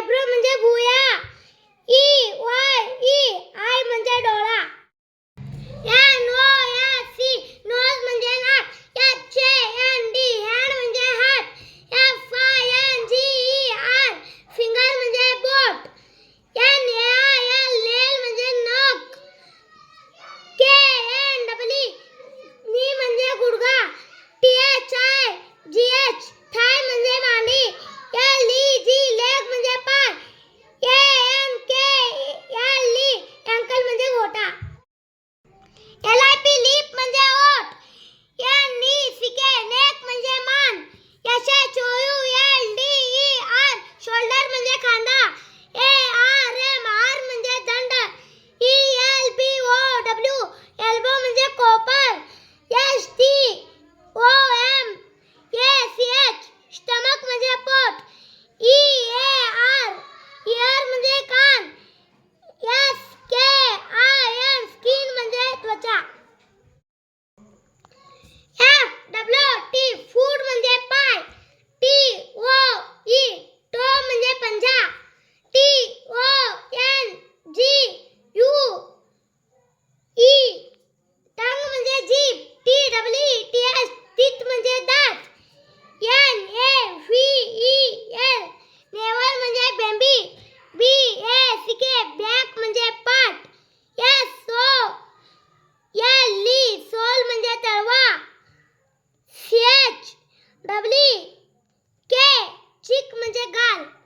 Eyebrow म्हणजे भुया. ಎಲ್ಲ যে গাল।